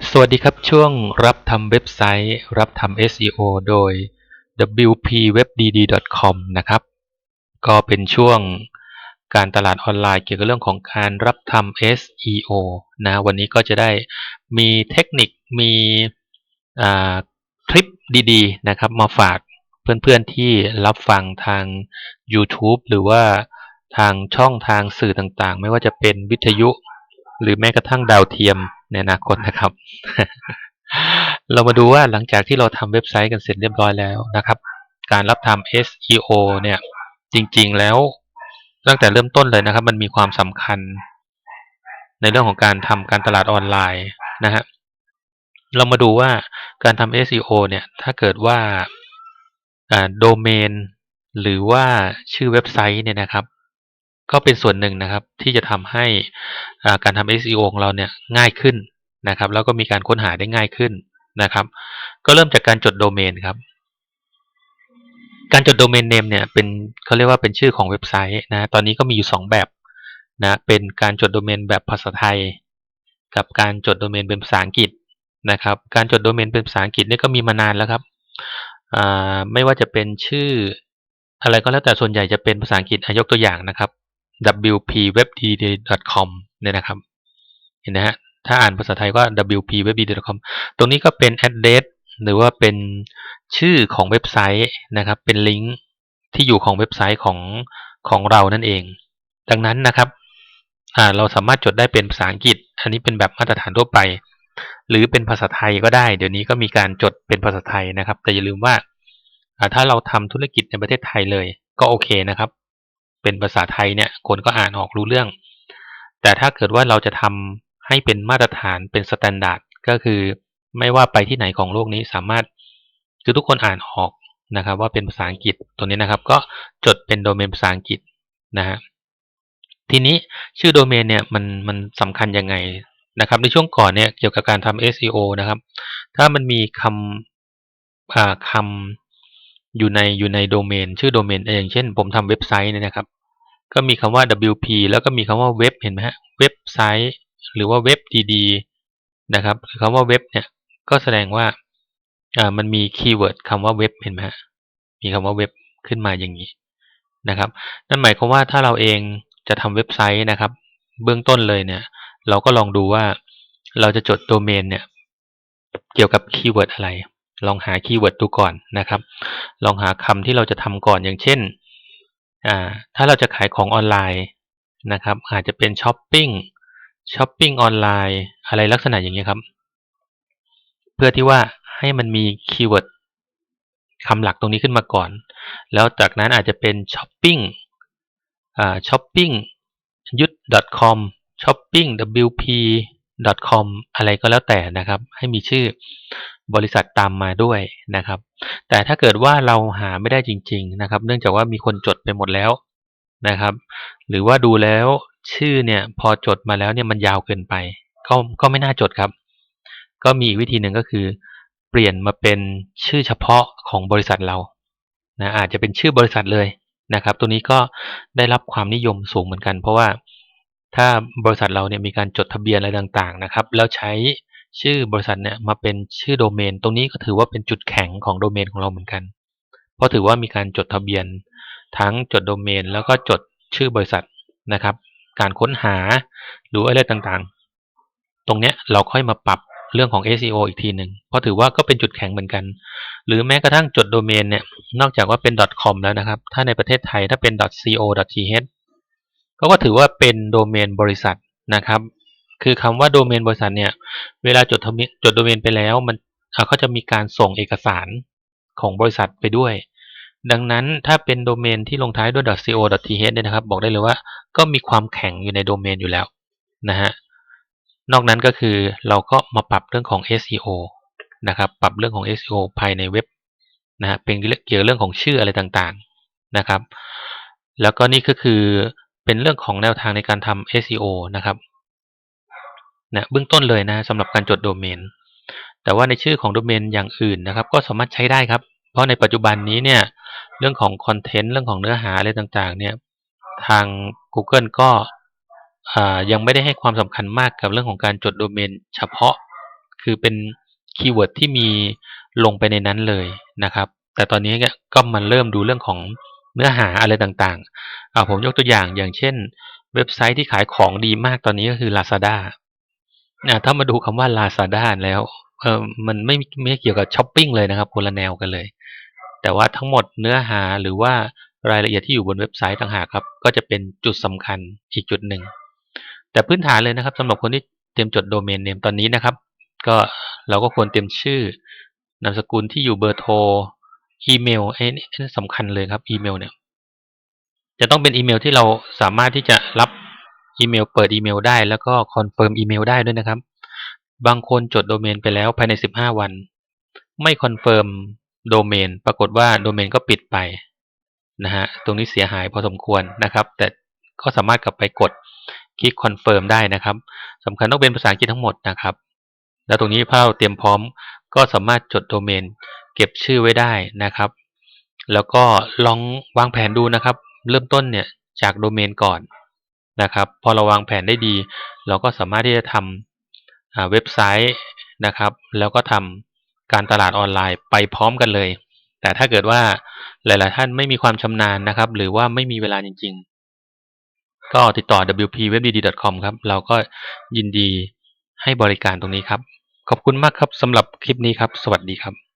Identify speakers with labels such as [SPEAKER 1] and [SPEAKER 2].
[SPEAKER 1] สวัสดีครับช่วงรับทำเว็บไซต์ รับทำ SEO โดย wpwebdd.com นะครับก็เป็นช่วงการตลาดออนไลน์เกี่ยวกับเรื่องของการรับทำ SEO นะวันนี้ก็จะได้มีเทคนิคมีคลิปดีๆนะครับมาฝากเพื่อนๆที่รับฟังทาง YouTube หรือว่าทางช่องทางสื่อต่างๆ ไม่ว่าจะเป็นวิทยุ หรือแม้กระทั่งดาวเทียม ในอนาคตนะครับ เรามาดูว่าหลังจากที่เราทำเว็บไซต์กันเสร็จเรียบร้อยแล้วนะครับ การรับทำ SEO เนี่ยจริงๆแล้วตั้งแต่เริ่มต้นเลยนะครับ มันมีความสำคัญ ในเรื่องของการทำการตลาดออนไลน์นะฮะเรามาดูว่าการทำ SEO เนี่ยถ้าเกิดว่าโดเมนหรือว่าชื่อเว็บไซต์เนี่ยนะครับ ก็เป็นส่วนหนึ่งนะครับที่จะทำให้การทำ SEO ของเราเนี่ยง่ายขึ้นนะครับ แล้วก็มีการค้นหาได้ง่ายขึ้นนะครับ ก็เริ่มจากการจดโดเมนครับ การจดโดเมนเนมเนี่ยเป็นเขาเรียกว่าเป็นชื่อของเว็บไซต์นะตอนนี้ก็มีอยู่ 2 แบบนะเป็นการจดโดเมนแบบภาษาไทย กับการจดโดเมนเป็นภาษาอังกฤษนะครับ การจดโดเมนเป็นภาษาอังกฤษนี่ก็มีมานานแล้วครับไม่ว่าจะเป็นชื่ออะไรก็แล้วแต่ส่วนใหญ่จะเป็นภาษาอังกฤษยกตัวอย่างนะครับ wpwebdd.com เนี่ยนะครับ เห็นนะฮะ ถ้าอ่านภาษาไทยก็ wpwebdd.com ตรงนี้ก็เป็น address หรือว่าเป็นชื่อของเว็บไซต์นะครับ เป็นลิงก์ที่อยู่ของเว็บไซต์ของของเรานั่นเอง ดังนั้นนะครับ เราสามารถจดได้เป็นภาษาอังกฤษ อันนี้เป็นแบบมาตรฐานทั่วไป หรือเป็นภาษาไทยก็ได้ เดี๋ยวนี้ก็มีการจดเป็นภาษาไทยนะครับ แต่อย่าลืมว่าถ้าเราทำธุรกิจในประเทศไทยเลยก็โอเคนะครับ เป็นภาษาไทยเนี่ยคนก็อ่านออกรู้เรื่อง แต่ถ้าเกิดว่าเราจะทำให้เป็นมาตรฐานเป็นสแตนดาร์ดก็คือไม่ว่าไปที่ไหนของโลกนี้สามารถคือทุกคนอ่านออกนะครับ ว่าเป็นภาษาอังกฤษตัวนี้นะครับ ก็จดเป็นโดเมนภาษาอังกฤษนะฮะทีนี้ชื่อโดเมนเนี่ยมันมันสำคัญยังไงนะครับ ในช่วงก่อนเนี่ยเกี่ยวกับการทำ SEO นะครับ ถ้ามันมีคำอ่าคำ อยู่ในอยู่ในโดเมน ชื่อโดเมนอย่างเช่น ผมทำเว็บไซต์เนี่ยนะครับ ก็มีคำว่า WP แล้วก็มีคำว่าเว็บเห็นไหมฮะเว็บไซต์หรือว่าเว็บดีๆนะครับคำว่าเว็บเนี่ยก็แสดงว่าอ่ามันมีคีย์เวิร์ดคำว่าเว็บเห็นไหมฮะมีคำว่าเว็บขึ้นมาอย่างนี้นะครับ นั่นหมายความว่าถ้าเราเองจะทำเว็บไซต์นะครับ เบื้องต้นเลยเนี่ย เราก็ลองดูว่าเราจะจดโดเมนเนี่ยเกี่ยวกับคีย์เวิร์ดอะไร ลองหาคีย์เวิร์ดดูก่อนนะครับ ลองหาคำที่เราจะทำก่อนอย่างเช่นถ้าเราจะขายของออนไลน์นะครับ อาจจะเป็นช้อปปิ้งช้อปปิ้งออนไลน์อะไรลักษณะอย่างนี้ครับ เพื่อที่ว่าให้มันมีคีย์เวิร์ดคำหลักตรงนี้ขึ้นมาก่อน แล้วจากนั้นอาจจะเป็นช้อปปิ้งช้อปปิ้งยุทธ .com shopping wp com อะไรก็แล้วแต่นะครับ ให้มีชื่อบริษัทตามมาด้วยนะครับ แต่ถ้าเกิดว่าเราหาไม่ได้จริง ๆนะครับ เนื่องจากว่ามีคนจดไปหมดแล้วนะครับ หรือว่าดูแล้วชื่อเนี่ยพอจดมาแล้วเนี่ยมันยาวเกินไป ก็ก็ไม่น่าจดครับ ก็มีอีกวิธีหนึ่งก็คือ เปลี่ยนมาเป็นชื่อเฉพาะของบริษัทเรานะอาจจะเป็นชื่อบริษัทเลยนะครับ ตัวนี้ก็ได้รับความนิยมสูงเหมือนกัน เพราะว่าถ้าบริษัทเราเนี่ยมีการจดทะเบียนอะไรต่างๆนะครับ แล้วใช้ ชื่อบริษัทเนี่ยมาเป็นชื่อโดเมน ตรงนี้ก็ถือว่าเป็นจุดแข็งของโดเมนของเราเหมือนกัน เพราะถือว่ามีการจดทะเบียน ทั้งจดโดเมน แล้วก็จดชื่อบริษัทนะครับ การค้นหาหรืออะไรต่างๆ ตรงเนี้ยเราค่อยมาปรับเรื่องของ SEO อีกทีหนึ่งเพราะถือว่าก็เป็นจุดแข็งเหมือนกัน หรือแม้กระทั่งจดโดเมนเนี่ย นอกจากว่าเป็น .com แล้วนะครับ ถ้าในประเทศไทยถ้าเป็น .co.th ก็ถือว่าเป็นโดเมนบริษัทนะครับ คือคำว่าโดเมนบริษัทเนี่ย เวลาจดทะเบียนจดโดเมนไปแล้วมันเขาจะมีการส่งเอกสารของบริษัทไปด้วย ดังนั้นถ้าเป็นโดเมนที่ลงท้ายด้วย .co.th เนี่ยนะครับ บอกได้เลยว่าก็มีความแข็งอยู่ในโดเมนอยู่แล้วนะฮะ นอกนั้นก็คือเราก็มาปรับเรื่องของ SEO นะครับ ปรับเรื่องของ SEO ภายในเว็บนะฮะ เป็นเกี่ยวกับเรื่องของชื่ออะไรต่างๆนะครับ แล้วก็นี่ก็คือเป็นเรื่องของแนวทางในการทำ SEO นะครับ นะเบื้องต้นเลยนะสำหรับการจดโดเมน แต่ว่าในชื่อของโดเมนอย่างอื่นนะครับ ก็สามารถใช้ได้ครับ เพราะในปัจจุบันนี้เนี่ยเรื่องของคอนเทนต์เรื่องของเนื้อหาอะไรต่างๆ เนี่ยทาง Google ก็ยังไม่ได้ให้ความสำคัญมากกับเรื่องของการจดโดเมนเฉพาะ คือเป็นคีย์เวิร์ดที่มีลงไปในนั้นเลยนะครับ แต่ตอนนี้ก็มันเริ่มดูเรื่องของเนื้อหาอะไรต่างๆเอาผมยกตัวอย่างอย่างเช่น เว็บไซต์ที่ขายของดีมากตอนนี้ก็คือ Lazada นะถ้ามาดูคำว่า Lazada แล้วเออมันไม่ไม่เกี่ยวกับช้อปปิ้งเลยนะครับคนละแนวกันเลย แต่ว่าทั้งหมดเนื้อหาหรือว่ารายละเอียดที่อยู่บนเว็บไซต์ต่างหากครับ ก็จะเป็นจุดสำคัญอีกจุดหนึ่ง แต่พื้นฐานเลยนะครับสำหรับคนที่เตรียมจดโดเมนเนมตอนนี้นะครับ ก็เราก็ควรเตรียมชื่อนามสกุลที่อยู่เบอร์โทรอีเมลไอ้นี่สำคัญเลยครับอีเมลเนี่ยจะต้องเป็นอีเมลที่เราสามารถที่จะรับ อีเมลเปิดอีเมลได้แล้วก็คอนเฟิร์มอีเมลได้ด้วยนะครับ บางคนจดโดเมนไปแล้วภายใน 15 วัน ไม่คอนเฟิร์มโดเมนปรากฏว่าโดเมนก็ปิดไปนะฮะตรงนี้เสียหายพอสมควรนะครับ แต่ก็สามารถกลับไปกดคลิกคอนเฟิร์มได้นะครับสำคัญต้องเป็นภาษาอังกฤษทั้งหมดนะครับ แล้วตรงนี้ถ้าเราเตรียมพร้อมก็สามารถจดโดเมนเก็บชื่อไว้ได้นะครับ แล้วก็ลองวางแผนดูนะครับ เริ่มต้นเนี่ยจากโดเมนก่อน นะครับ พอเราวางแผนได้ดี เราก็สามารถที่จะทำเว็บไซต์นะครับ แล้วก็ทำการตลาดออนไลน์ไปพร้อมกันเลย แต่ถ้าเกิดว่าหลาย ๆ ท่านไม่มีความชำนาญนะครับ หรือว่าไม่มีเวลาจริง ๆ ก็ติดต่อ wpwebdd.com ครับ เราก็ยินดีให้บริการตรงนี้ครับ ขอบคุณมากครับสำหรับคลิปนี้ครับ สวัสดีครับ